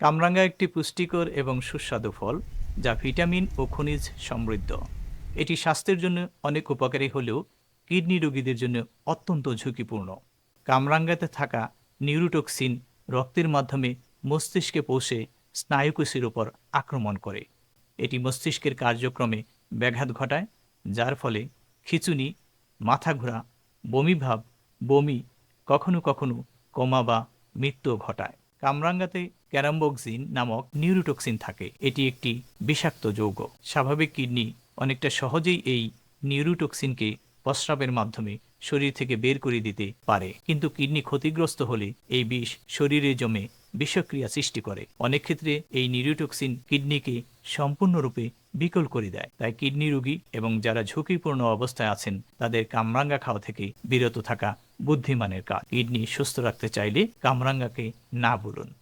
কামরাঙ্গা একটি পুষ্টিকর এবং সুস্বাদু ফল, যা ভিটামিন ও খনিজ সমৃদ্ধ। এটি স্বাস্থ্যের জন্য অনেক উপকারী হলেও কিডনি রোগীদের জন্য অত্যন্ত ঝুঁকিপূর্ণ। কামরাঙ্গাতে থাকা নিউরোটক্সিন রক্তের মাধ্যমে মস্তিষ্কে পৌঁছে স্নায়ুকোষের উপর আক্রমণ করে। এটি মস্তিষ্কের কার্যক্রমে ব্যাঘাত ঘটায়, যার ফলে খিচুনি মাথা ঘোরা বমিভাব, বমি, কখনো কখনো কোমা বা মৃত্যু ঘটায়। কামরাঙ্গাতে ক্যারাম্বক্সিন নামক নিউরোটক্সিন থাকে। এটি একটি বিষাক্ত যৌগ। স্বাভাবিক কিডনি অনেকটা সহজেই এই নিউরোটক্সিনকে প্রস্রাবের মাধ্যমে শরীর থেকে বের করে দিতে পারে। কিন্তু কিডনি ক্ষতিগ্রস্ত হলে এই বিষ শরীরে জমে বিষক্রিয়া সৃষ্টি করে। অনেক ক্ষেত্রে এই নিউরোটক্সিন কিডনিকে সম্পূর্ণরূপে বিকল করে দেয়। তাই কিডনি রোগী এবং যারা ঝুঁকিপূর্ণ অবস্থায় আছেন, তাদের কামরাঙ্গা খাওয়া থেকে বিরত থাকা বুদ্ধিমানের কাজ। কিডনি সুস্থ রাখতে চাইলে কামরাঙ্গাকে না বলুন।